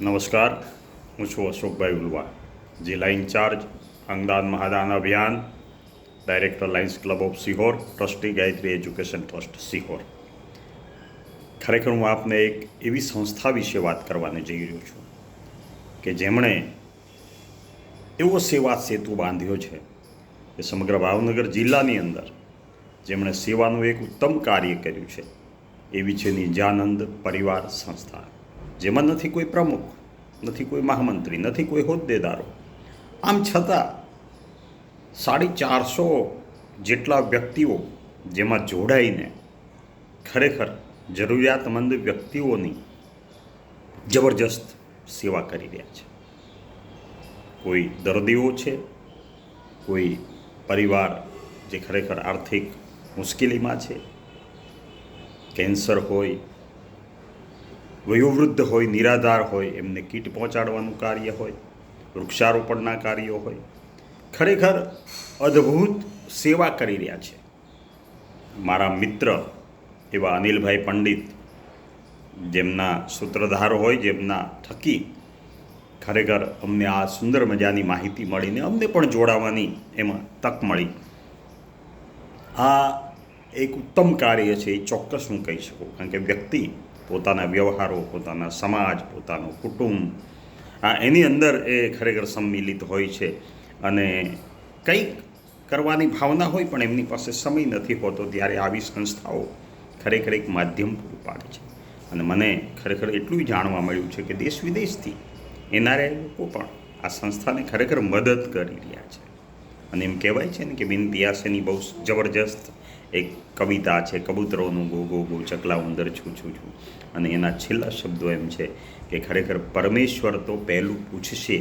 નમસ્કાર, હું છું અશોકભાઈ ઉલવા. જિલ્લા ઇન્ચાર્જ અંગદાન મહાદાન અભિયાન director Lions Club of Sihor trustee Gayatri Education Trust Sihor ખરેખર હું આપને એક એવી સંસ્થા વિશે વાત કરવાને જઈ રહ્યો છું કે જેમણે એવો સેવા સેતુ બાંધ્યો છે કે સમગ્ર ભાવનગર જિલ્લાની અંદર જેમણે સેવાનું એક ઉત્તમ કાર્ય કર્યું છે, એવી છે નિજાનંદ પરિવાર સંસ્થા. જેમાં નથી કોઈ પ્રમુખ, નથી કોઈ મહામંત્રી, નથી કોઈ હોદ્દેદારો. આમ છતાં સાડી ચારસો જેટલા વ્યક્તિઓ જેમાં જોડાઈને ખરેખર જરૂરિયાતમંદ વ્યક્તિઓની જબરજસ્ત સેવા કરી રહ્યા છે. કોઈ દર્દીઓ છે, કોઈ પરિવાર જે ખરેખર આર્થિક મુશ્કેલીમાં છે, કેન્સર હોય વયોવૃદ્ધ હોય, નિરાધાર હોય, એમને કીટ પહોંચાડવાનું કાર્ય હોય, વૃક્ષારોપણના કાર્યો હોય. ખરેખર અદ્ભુત સેવા કરી રહ્યા છે. મારા મિત્ર એવા અનિલભાઈ પંડિત, જેમના સૂત્રધાર હોય, જેમના થકી ખરેખર અમને આ સુંદર મજાની માહિતી મળીને અમને પણ જોડાવાની એમાં તક મળી. આ એક ઉત્તમ કાર્ય છે, એ ચોક્કસ હું કહી શકું. કારણ કે વ્યક્તિ પોતાના વ્યવહારો, પોતાના સમાજ, પોતાનું કુટુંબ, આ એની અંદર એ ખરેખર સંમિલિત હોય છે અને કંઈક કરવાની ભાવના હોય પણ એમની પાસે સમય નથી હોતો ત્યારે આવી સંસ્થાઓ ખરેખર એક માધ્યમ પૂરું પાડે છે. અને મને ખરેખર એટલું જાણવા મળ્યું છે કે દેશ વિદેશથી એનારે લોકો પણ આ સંસ્થાને ખરેખર મદદ કરી રહ્યા છે. અને એમ કહેવાય છે ને કે બિન પિયાસેની બહુ જબરજસ્ત એક કવિતા છે, કબૂતરોનું ગો ગો ગો ચકલા ઉંદર છું છું છું. અને એના છેલ્લા શબ્દો એમ છે કે ખરેખર પરમેશ્વર તો પહેલું પૂછશે,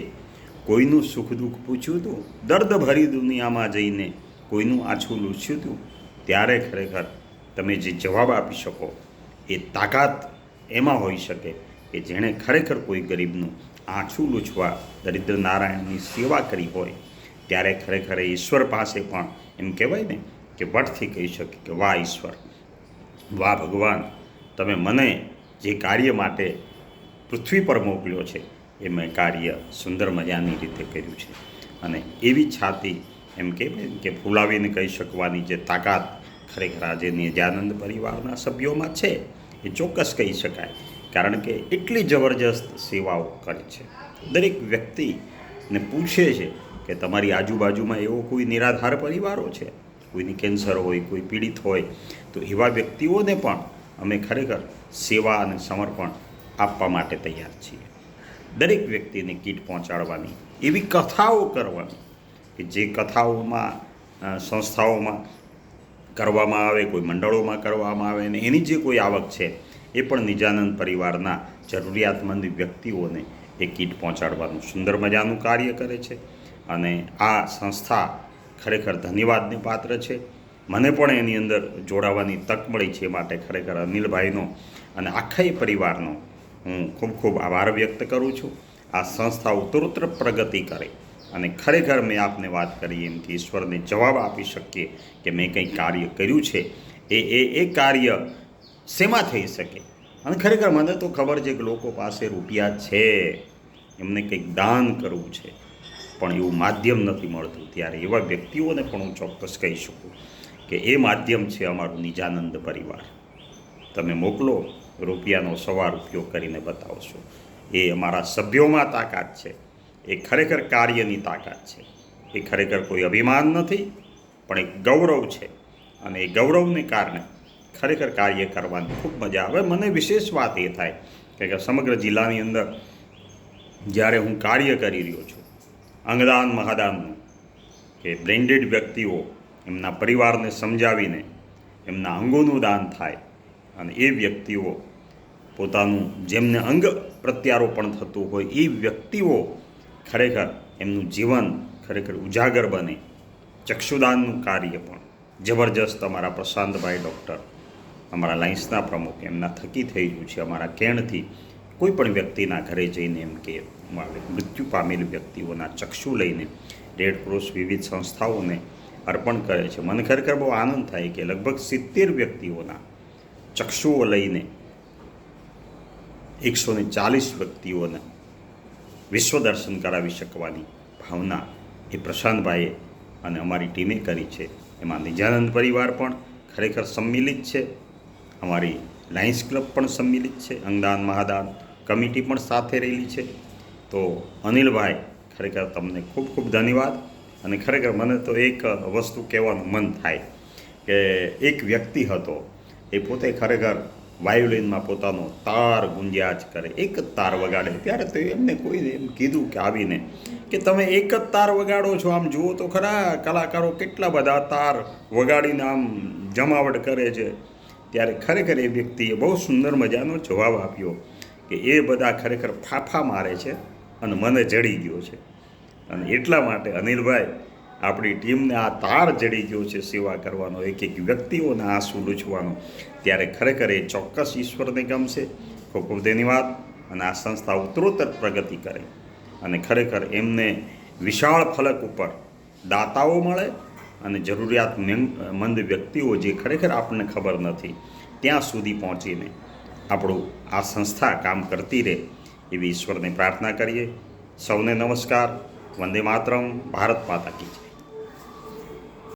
કોઈનું સુખ દુઃખ પૂછ્યું હતું દર્દ ભરી દુનિયામાં જઈને કોઈનું આછું લૂછ્યું હતું ત્યારે ખરેખર તમે જે જવાબ આપી શકો, એ તાકાત એમાં હોઈ શકે કે જેણે ખરેખર કોઈ ગરીબનું આંછું લૂછવા, દરિદ્ર નારાયણની સેવા કરી હોય, ત્યારે ખરેખર ઈશ્વર પાસે પણ, એમ કહેવાય ને કે વટથી કહી શકે કે વાહ ઈશ્વર, વાહ ભગવાન, તમે મને જે કાર્ય માટે પૃથ્વી પર મોકલ્યો છે, એ મેં કાર્ય સુંદર મજાની રીતે કર્યું છે. અને એવી છાતી એમ કહેવાય કે ફૂલાવીને કહી શકવાની જે તાકાત ખરેખર આજે નિજાનંદ પરિવારના સભ્યોમાં છે, એ ચોક્કસ કહી શકાય. કારણ કે એટલી જબરજસ્ત સેવાઓ કરી છે. દરેક વ્યક્તિને પૂછે છે કે તમારી આજુબાજુમાં એવો કોઈ નિરાધાર પરિવારો છે? કોઈની કેન્સર હોય, કોઈ પીડિત હોય, તો એવા વ્યક્તિઓને પણ અમે ખરેખર સેવા અને સમર્પણ આપવા માટે તૈયાર છીએ. દરેક વ્યક્તિને કીટ પહોંચાડવાની, એવી કથાઓ કરવાની કે જે કથાઓમાં સંસ્થાઓમાં કરવામાં આવે, કોઈ મંડળોમાં કરવામાં આવે અને એની જે કોઈ આવક છે, એ પણ નિજાનંદ પરિવારના જરૂરિયાતમંદ વ્યક્તિઓને એ કીટ પહોંચાડવાનું સુંદર મજાનું કાર્ય કરે છે. અને આ સંસ્થા ખરેખર ધન્યવાદને પાત્ર છે. મને પણ એની અંદર જોડાવાની તક મળી છે માટે ખરેખર અનિલભાઈનો અને આખા પરિવારનો હું ખૂબ ખૂબ આભાર વ્યક્ત કરું છું. આ સંસ્થા ઉત્તરોત્તર પ્રગતિ કરે અને ખરેખર મેં આપને વાત કરી એમ કે ઈશ્વરને જવાબ આપી શકીએ કે મેં કંઈ કાર્ય કર્યું છે. એ એ એ કાર્ય શેમાં થઈ શકે? અને ખરેખર મને તો ખબર છે કે લોકો પાસે રૂપિયા છે. એમને કંઈક દાન કરવું છે. પણ એવું માધ્યમ નથી મળતું ત્યારે એવા વ્યક્તિઓને પણ હું ચોક્કસ કહી શકું કે એ માધ્યમ છે અમારું નિજાનંદ પરિવાર. તમે મોકલો, રૂપિયાનો સવાર ઉપયોગ કરીને બતાવશો. એ અમારા સભ્યોમાં તાકાત છે. એ ખરેખર કાર્યની તાકાત છે. એ ખરેખર કોઈ અભિમાન નથી, પણ એક ગૌરવ છે. અને એ ગૌરવને કારણે ખરેખર કાર્ય કરવાની ખૂબ મજા આવે. મને વિશેષ વાત એ થાય કે સમગ્ર જિલ્લાની અંદર જ્યારે હું કાર્ય કરી રહ્યો છું અંગદાન મહાદાનનું કે બ્રેન્ડેડ વ્યક્તિઓ એમના પરિવારને સમજાવીને એમના અંગોનું દાન થાય અને એ વ્યક્તિઓ પોતાનું જેમને અંગ પ્રત્યારોપણ થતું હોય એ વ્યક્તિઓ ખરેખર એમનું જીવન ખરેખર ઉજાગર બને. ચક્ષુદાનનું કાર્ય પણ. જબરજસ્ત અમારા પ્રશાંતભાઈ ડૉક્ટર, અમારા લાઇન્સના પ્રમુખ એમના થકી થઈ રહ્યું છે. અમારા કેણથી કોઈ પણ વ્યક્તિના ઘરે જઈને એમ કે મૃત્યુ પામેલ વ્યક્તિઓના ચક્ષુ લઈને રેડ ક્રોસ વિવિધ સંસ્થાઓને અર્પણ કરે છે. મને ખરેખર બહુ આનંદ થાય કે લગભગ સિત્તેર વ્યક્તિઓના ચક્ષુઓ લઈને એકસો ને ચાલીસ વ્યક્તિઓને વિશ્વ દર્શન કરાવી શકવાની ભાવના એ પ્રશાંતભાઈએ અને અમારી ટીમે કરી છે. એમાં નિજાનંદ પરિવાર પણ ખરેખર સંમિલિત છે. અમારી લાયન્સ ક્લબ પણ સંમિલિત છે. અંગદાન મહાદાન કમિટી પણ સાથે રહેલી છે. તો અનિલભાઈ ખરેખર તમને ખૂબ ખૂબ ધન્યવાદ. અને ખરેખર મને તો એક વસ્તુ કહેવાનું મન થાય કે એક વ્યક્તિ હતો, એ પોતે ખરેખર વાયોલિનમાં પોતાનો તાર ગુંજ્યા જ કરે, એક જ તાર વગાડે. ત્યારે તો એમને કોઈ એમ કીધું કે આવીને કે તમે એક જ તાર વગાડો છો, આમ જુઓ તો ખરા કલાકારો કેટલા બધા તાર વગાડીને આમ જમાવટ કરે છે. ત્યારે ખરેખર એ વ્યક્તિએ બહુ સુંદર મજાનો જવાબ આપ્યો કે એ બધા ખરેખર ફાફા મારે છે. અને મને જડી ગયો છે. અને એટલા માટે અનિલભાઈ, આપણી ટીમને આ તાર જડી ગયો છે સેવા કરવાનો એક એક વ્યક્તિઓના આંસુ લૂછવાનો. ત્યારે ખરેખર એ ચોક્કસ ઈશ્વરને ગમશે. ખૂબ ખૂબ ધન્યવાદ. અને આ સંસ્થા ઉત્તરોત્તર પ્રગતિ કરે. અને ખરેખર એમને વિશાળ ફલક ઉપર દાતાઓ મળે અને જરૂરિયાતમંદ વ્યક્તિઓ જે ખરેખર આપણને ખબર નથી, ત્યાં સુધી પહોંચીને આપણું આ સંસ્થા કામ કરતી રહે. એવી ઈશ્વરને પ્રાર્થના કરીએ. સૌને નમસ્કાર. વંદે માતરમ. ભારત માતા કી.